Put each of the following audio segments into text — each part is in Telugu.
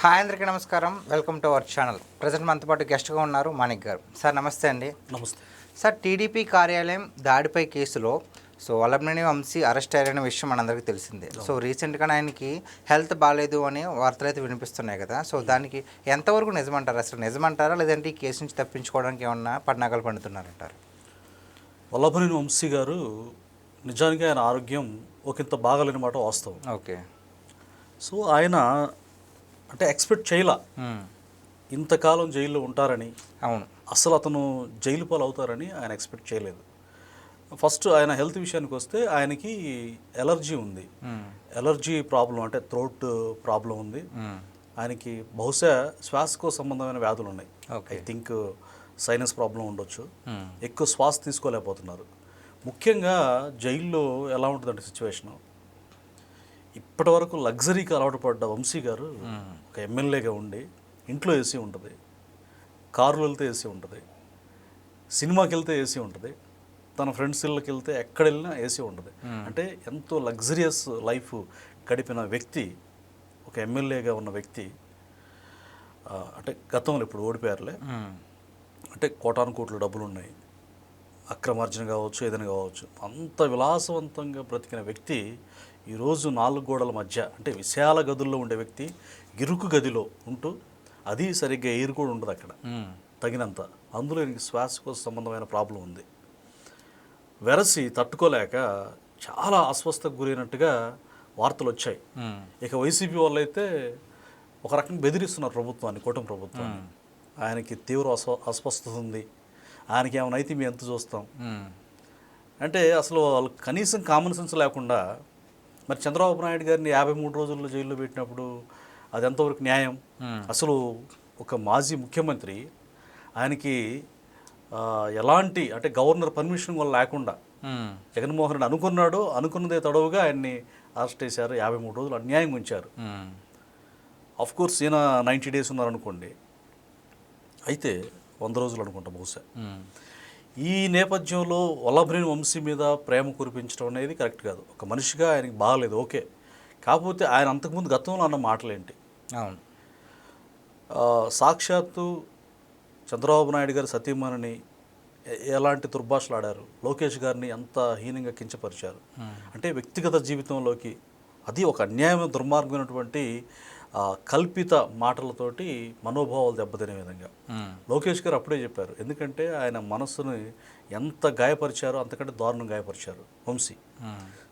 హాయ్ అందరికీ నమస్కారం. Welcome to our channel. Present మనతో పాటు గెస్ట్గా ఉన్నారు మాణిక్ గారు. సార్ నమస్తే అండి. నమస్తే. సార్ టీడీపీ కార్యాలయం దాడిపై కేసులో సో వల్లభనేని వంశీ అరెస్ట్ అయ్యారనే విషయం మనందరికీ తెలిసిందే. సో రీసెంట్గా ఆయనకి హెల్త్ బాగాలేదు అని వార్తలు అయితే వినిపిస్తున్నాయి కదా. సో దానికి ఎంతవరకు నిజమంటారు? అసలు నిజమంటారా? లేదంటే ఈ కేసు నుంచి తప్పించుకోవడానికి ఏమన్నా పన్నాగాలు పండుతున్నారంటారు? వల్లభనేని వంశీ గారు నిజానికి ఆయన ఆరోగ్యం ఒకంత బాగాలేని మాట వాస్తవం. ఓకే. సో ఆయన అంటే ఎక్స్పెక్ట్ చేయలా. ఇంతకాలం జైల్లో ఉంటారని. అవును. అసలు అతను జైలు పాలు అవుతారని ఆయన ఎక్స్పెక్ట్ చేయలేదు. ఫస్ట్ ఆయన హెల్త్ విషయానికి వస్తే ఆయనకి ఎలర్జీ ఉంది. ఎలర్జీ ప్రాబ్లం అంటే థ్రోట్ ప్రాబ్లం ఉంది. ఆయనకి బహుశా శ్వాసకు సంబంధమైన వ్యాధులు ఉన్నాయి. ఐ థింక్ సైనస్ ప్రాబ్లం ఉండొచ్చు. ఎక్కువ శ్వాస తీసుకోలేకపోతున్నారు. ముఖ్యంగా జైల్లో ఎలా ఉంటుందంటే సిచ్యువేషను. ఇప్పటి వరకు లగ్జరీకి అలవాటు పడ్డ వంశీ గారు ఒక ఎమ్మెల్యేగా ఉండి ఇంట్లో ఏసీ ఉంటుంది. కారులో వెళ్తే ఏసీ ఉంటుంది. సినిమాకి వెళ్తే ఏసీ ఉంటుంది. తన ఫ్రెండ్స్ ఇళ్ళకి వెళ్తే ఎక్కడ వెళ్ళినా ఏసీ ఉంటుంది. అంటే ఎంతో లగ్జరియస్ లైఫ్ గడిపిన వ్యక్తి ఒక ఎమ్మెల్యేగా ఉన్న వ్యక్తి అంటే గతంలో ఇప్పుడు ఓడిపోయారులే. అంటే కోటాను కోట్ల డబ్బులు ఉన్నాయి అక్రమార్జన కావచ్చు ఏదైనా కావచ్చు. అంత విలాసవంతంగా బ్రతికిన వ్యక్తి ఈరోజు నాలుగు గోడల మధ్య అంటే విశాల గదుల్లో ఉండే వ్యక్తి ఇరుకు గదిలో ఉంటూ అది సరిగ్గా ఎయిర్ కూడా ఉండదు అక్కడ. తగినంత. అందులో ఈయనకి శ్వాసకోశ సంబంధమైన ప్రాబ్లం ఉంది. వెరసి తట్టుకోలేక చాలా అస్వస్థకు గురైనట్టుగా వార్తలు వచ్చాయి. ఇక వైసీపీ వాళ్ళు అయితే ఒక రకంగా బెదిరిస్తున్నారు ప్రభుత్వాన్ని కూటమి ప్రభుత్వాన్ని. ఆయనకి తీవ్ర అస్వ అస్వస్థత ఉంది. ఆయనకి ఏమైనా అయితే మేము ఎంత చూస్తాం. అంటే అసలు వాళ్ళు కనీసం కామన్ సెన్స్ లేకుండా మరి చంద్రబాబు నాయుడు గారిని యాభై మూడు రోజుల్లో జైల్లో పెట్టినప్పుడు అది ఎంతవరకు న్యాయం. అసలు ఒక మాజీ ముఖ్యమంత్రి ఆయనకి ఎలాంటి అంటే గవర్నర్ పర్మిషన్ కూడా లేకుండా. జగన్మోహన్ రెడ్డి అనుకున్నాడు అనుకున్నదే తడవుగా ఆయన్ని అరెస్ట్ చేశారు యాభై మూడు రోజులు అన్యాయం ఉంచారు. అఫ్ కోర్స్ ఈయన నైంటీ డేస్ ఉన్నారనుకోండి అయితే వంద రోజులు అనుకుంటా బహుశా. ఈ నేపథ్యంలో వల్లభనేని వంశీ మీద ప్రేమ కురిపించడం అనేది కరెక్ట్ కాదు. ఒక మనిషిగా ఆయనకి బాగలేదు ఓకే. కాకపోతే ఆయన అంతకుముందు గతంలో అన్న మాటలేంటి? అవును. సాక్షాత్తు చంద్రబాబు నాయుడు గారి సతీమణిని ఎలాంటి దుర్భాషలు ఆడారు లోకేష్ గారిని ఎంత హీనంగా కించపరిచారు? అంటే వ్యక్తిగత జీవితంలోకి అది ఒక అన్యాయమైన దుర్మార్గమైనటువంటి కల్పిత మాటలతోటి మనోభావాలు దెబ్బతినే విధంగా. లోకేష్ గారు అప్పుడే చెప్పారు ఎందుకంటే ఆయన మనస్సుని ఎంత గాయపరిచారో అంతకంటే దారుణం గాయపరిచారు వంశీ.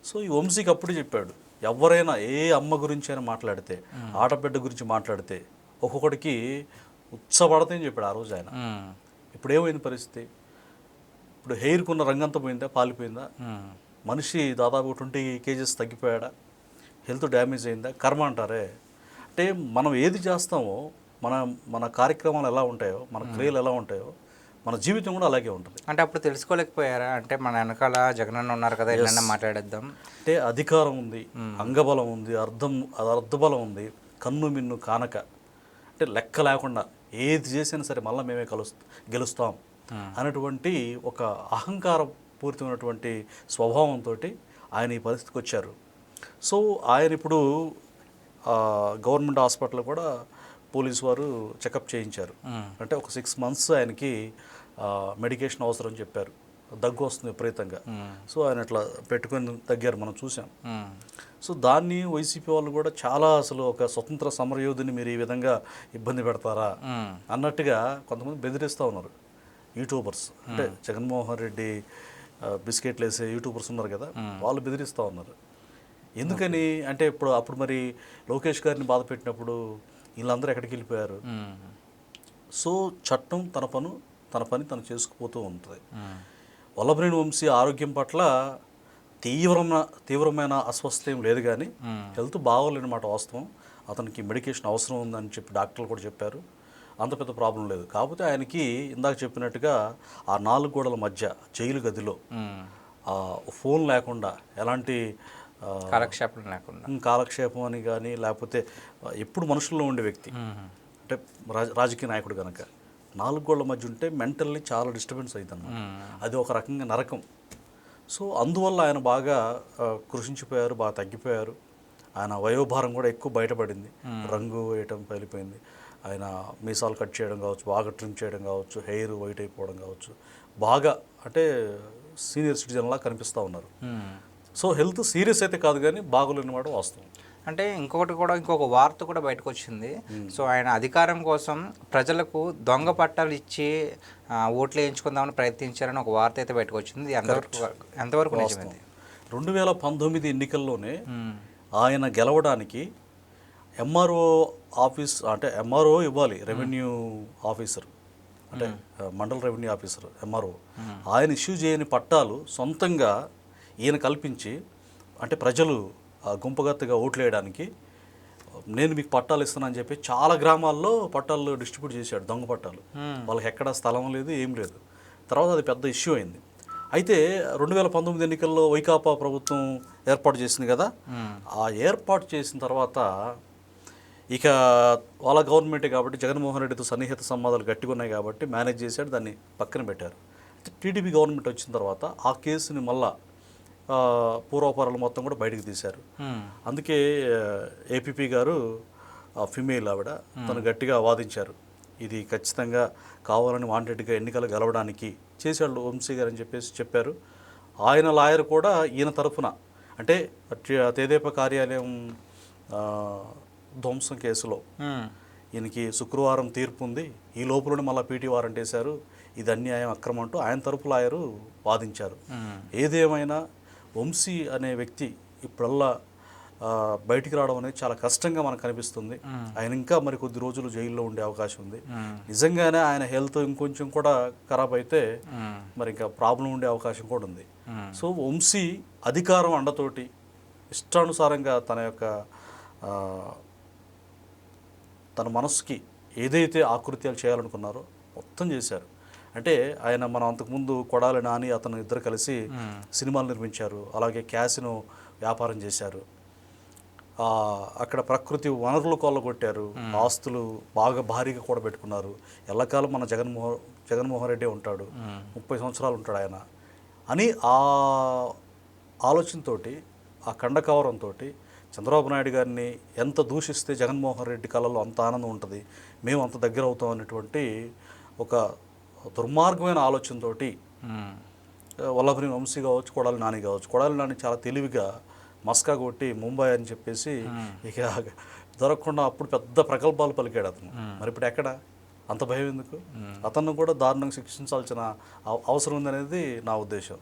సో ఈ వంశీకి అప్పుడే చెప్పాడు ఎవరైనా ఏ అమ్మ గురించి అయినా మాట్లాడితే ఆడబిడ్డ గురించి మాట్లాడితే ఒక్కొక్కడికి ఉత్సపడతాయని చెప్పాడు ఆ రోజు ఆయన. ఇప్పుడు ఏమైంది పరిస్థితి? ఇప్పుడు హెయిర్కున్న రంగంతా పోయిందా పాలిపోయిందా. మనిషి దాదాపు ట్వంటీ కేజెస్ తగ్గిపోయాడా? హెల్త్ డ్యామేజ్ అయిందా? కర్మ అంటారే. అంటే మనం ఏది చేస్తామో మన మన కార్యక్రమాలు ఎలా ఉంటాయో మన క్రియలు ఎలా ఉంటాయో మన జీవితం కూడా అలాగే ఉంటుంది. అంటే అప్పుడు తెలుసుకోలేకపోయారా? అంటే మన వెనకాల జగనన్న ఉన్నారు కదా ఎల్లన్నా మాట్లాడేద్దాం. అంటే అధికారం ఉంది అంగబలం ఉంది అర్థం అర్థబలం ఉంది కన్ను మిన్ను కానక. అంటే లెక్క లేకుండా ఏది చేసినా సరే మళ్ళీ మేమే కలుస్తా గెలుస్తాం అనేటువంటి ఒక అహంకార పూరితమైనటువంటి స్వభావంతో ఆయన ఈ పరిస్థితికి వచ్చారు. సో ఆయన ఇప్పుడు గవర్నమెంట్ హాస్పిటల్ కూడా పోలీస్ వారు చెకప్ చేయించారు. అంటే ఒక సిక్స్ మంత్స్ ఆయనకి మెడికేషన్ అవసరం అని చెప్పారు. దగ్గు వస్తుంది విపరీతంగా. సో ఆయన అట్లా పెట్టుకొని తగ్గారు మనం చూసాం. సో దాన్ని వైసీపీ వాళ్ళు కూడా చాలా అసలు ఒక స్వతంత్ర సమరయోధిని మీరు ఈ విధంగా ఇబ్బంది పెడతారా. అన్నట్టుగా కొంతమంది బెదిరిస్తూ ఉన్నారు. యూట్యూబర్స్. అంటే జగన్మోహన్ రెడ్డి బిస్కెట్లు వేసే యూట్యూబర్స్ ఉన్నారు కదా వాళ్ళు బెదిరిస్తూ ఉన్నారు. ఎందుకని? అంటే ఇప్పుడు అప్పుడు మరి లోకేష్ గారిని బాధ పెట్టినప్పుడు వీళ్ళందరూ ఎక్కడికి వెళ్ళిపోయారు. సో చట్టం తన పను తన పని తను చేసుకుపోతూ ఉంటుంది. వల్లభనేని వంశీ ఆరోగ్యం పట్ల తీవ్రమైన తీవ్రమైన అస్వస్థత ఏం లేదు కానీ. హెల్త్ బాగోలేని మాట వాస్తవం. అతనికి మెడికేషన్ అవసరం ఉందని చెప్పి డాక్టర్లు కూడా చెప్పారు. అంత పెద్ద ప్రాబ్లం లేదు. కాకపోతే ఆయనకి ఇందాక చెప్పినట్టుగా ఆ నాలుగు గోడల మధ్య జైలు గదిలో ఫోన్ లేకుండా ఎలాంటి కాలక్షేపం లేకుండా. కాలక్షేపం అని కానీ లేకపోతే ఎప్పుడు మనుషుల్లో ఉండే వ్యక్తి. అంటే రాజ రాజకీయ నాయకుడు కనుక నాలుగు గోళ్ళ మధ్య ఉంటే మెంటల్లీ చాలా డిస్టర్బెన్స్ అవుతుంది. అది ఒక రకంగా నరకం. సో అందువల్ల ఆయన బాగా కృషించిపోయారు బాగా తగ్గిపోయారు. ఆయన వయోభారం కూడా ఎక్కువ బయటపడింది. రంగు వేయటం పలిపోయింది ఆయన మీసాలు కట్ చేయడం కావచ్చు బాగా ట్రిమ్ చేయడం కావచ్చు హెయిర్ వైట్ అయిపోవడం కావచ్చు బాగా అంటే సీనియర్ సిటిజన్లా కనిపిస్తూ ఉన్నారు. సో హెల్త్ సీరియస్ అయితే కాదు కానీ బాగోలేని వాడు వాస్తవం. అంటే ఇంకొకటి కూడా ఇంకొక వార్త కూడా బయటకు వచ్చింది సో ఆయన అధికారం కోసం ప్రజలకు దొంగ పట్టాలు ఇచ్చి ఓట్లు వేయించుకుందామని ప్రయత్నించారని ఒక వార్త అయితే బయటకు వచ్చింది ఎంతవరకు ఎంతవరకు నిజమైంది? రెండు వేల పంతొమ్మిది ఎన్నికల్లోనే. ఆయన గెలవడానికి ఎంఆర్ఓ ఆఫీస్ అంటే ఎంఆర్ఓ ఇవ్వాలి రెవెన్యూ ఆఫీసర్ అంటే మండల రెవెన్యూ ఆఫీసర్ ఎంఆర్ఓ ఆయన ఇష్యూ చేయని పట్టాలు సొంతంగా ఈయన కల్పించి అంటే ప్రజలు గుంపుగత్తుగా ఓట్లు వేయడానికి నేను మీకు పట్టాలు ఇస్తానని చెప్పి చాలా గ్రామాల్లో పట్టాలు డిస్ట్రిబ్యూట్ చేశాడు దొంగ పట్టాలు. వాళ్ళకి ఎక్కడ స్థలం లేదు ఏం లేదు. తర్వాత అది పెద్ద ఇష్యూ అయింది. అయితే రెండు వేల పంతొమ్మిది ఎన్నికల్లో వైకాపా ప్రభుత్వం ఏర్పాటు చేసింది కదా. ఆ ఏర్పాటు చేసిన తర్వాత ఇక వాళ్ళ గవర్నమెంటే కాబట్టి జగన్మోహన్ రెడ్డితో సన్నిహిత సంబంధాలు గట్టిగా ఉన్నాయి కాబట్టి మేనేజ్ చేశాడు దాన్ని పక్కన పెట్టారు. టీడీపీ గవర్నమెంట్ వచ్చిన తర్వాత ఆ కేసుని మళ్ళా పూర్వపరాలు మొత్తం కూడా బయటకు తీశారు. అందుకే ఏపీపీ గారు ఫిమేల్ ఆవిడ తను గట్టిగా వాదించారు. ఇది ఖచ్చితంగా కావాలని వాంటెడ్గా ఎన్నికలు గెలవడానికి చేశాడు వంశీ గారు అని చెప్పేసి చెప్పారు. ఆయన లాయర్ కూడా ఈయన తరఫున. అంటే తెదేపా కార్యాలయం ధ్వంసం కేసులో. ఈయనకి శుక్రవారం తీర్పు ఉంది. ఈ లోపలనే మళ్ళీ పీటీ వారెంట్ వేశారు. ఇది అన్యాయం అక్రమం అంటూ ఆయన తరపు లాయరు వాదించారు. ఏదేమైనా వంశీ అనే వ్యక్తి ఇప్పుడల్లా బయటికి రావడం అనేది చాలా కష్టంగా మనకు కనిపిస్తుంది ఆయన ఇంకా మరి కొద్ది రోజులు జైల్లో ఉండే అవకాశం ఉంది. నిజంగానే ఆయన హెల్త్ ఇంకొంచెం కూడా ఖరాబ్ అయితే. మరి ఇంకా ప్రాబ్లం ఉండే అవకాశం కూడా ఉంది. సో వంశీ అధికారం అండతోటి ఇష్టానుసారంగా తన యొక్క తన మనసుకి ఏదైతే ఆకృత్యాలు చేయాలనుకున్నారో మొత్తం చేశారు అంటే ఆయన మనం అంతకుముందు కొడాలి నాని అతను ఇద్దరు కలిసి సినిమాలు నిర్మించారు. అలాగే క్యాసినో వ్యాపారం చేశారు. అక్కడ ప్రకృతి వనరులు కొల్లగొట్టారు. ఆస్తులు బాగా భారీగా కూడా పెట్టుకున్నారు. ఎల్లకాలం మన జగన్మోహన్ జగన్మోహన్ రెడ్డి ఉంటాడు. ముప్పై సంవత్సరాలు ఉంటాడు ఆయన. అని ఆ ఆలోచనతోటి ఆ కండకవరంతో చంద్రబాబు నాయుడు గారిని ఎంత దూషిస్తే జగన్మోహన్ రెడ్డి కళలో అంత ఆనందం ఉంటుంది? మేము అంత దగ్గర అవుతాం అనేటువంటి ఒక దుర్మార్గమైన ఆలోచనతోటి మ్మ్. వల్లభని వంశీ కావచ్చు కొడాలి నాని కావచ్చు కొడాలి నాని చాలా తెలివిగా మస్కా కొట్టి ముంబై అని చెప్పేసి ఇక దొరకకుండా అప్పుడు పెద్ద ప్రగల్భాలు పలికాడు అతను. మరి ఇప్పుడు ఎక్కడ? అంత భయం ఎందుకు? అతను కూడా దారుణంగా శిక్షించాల్సిన అవ- అవసరం ఉందనేది నా ఉద్దేశం.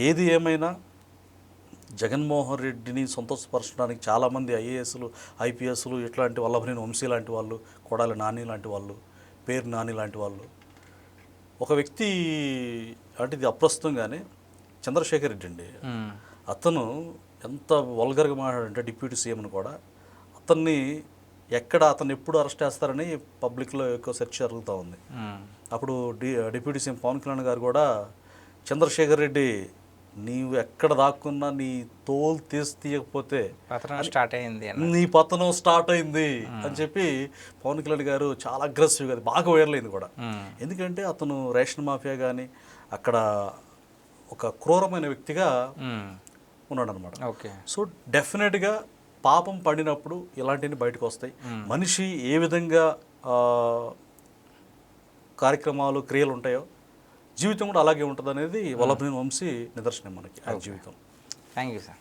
ఏది ఏమైనా జగన్మోహన్ రెడ్డిని సంతోషపరచడానికి చాలామంది ఐఏఎస్లు ఐపీఎస్లు ఇట్లాంటి వల్లభనేని వంశీ లాంటి వాళ్ళు కొడాలి నాని లాంటి వాళ్ళు పేరు నాని లాంటి వాళ్ళు ఒక వ్యక్తి అంటే ఇది అప్రస్తుతంగానే చంద్రశేఖర్ రెడ్డి అండి. అతను ఎంత వల్గర్గా మాట్లాడంటే డిప్యూటీ సీఎంను కూడా అతన్ని ఎక్కడ అతన్ని ఎప్పుడు అరెస్ట్ చేస్తారని పబ్లిక్లో ఎక్కువ సెర్చ్ జరుగుతూ ఉంది. అప్పుడు D deputy CM Pawan Kalyan గారు కూడా చంద్రశేఖర్ రెడ్డి నీవు ఎక్కడ దాక్కున్నా నీ తోలు తీసి తీయకపోతే స్టార్ట్ అయింది నీ పతనం స్టార్ట్ అయింది అని చెప్పి పవన్ కళ్యాణ్ గారు చాలా అగ్రెసివ్గా బాగా వైరల్ అయింది కూడా. ఎందుకంటే అతను రేషన్ మాఫియా కానీ అక్కడ ఒక క్రూరమైన వ్యక్తిగా. ఉన్నాడు అనమాట ఓకే. సో డెఫినెట్గా పాపం పడినప్పుడు ఇలాంటివి బయటకు వస్తాయి. మనిషి ఏ విధంగా కార్యక్రమాలు క్రియలు ఉంటాయో జీవితం కూడా అలాగే ఉంటుంది అనేది వల్లభనేని వంశీ నిదర్శనం మనకి ఆ జీవితం. Thank you sir.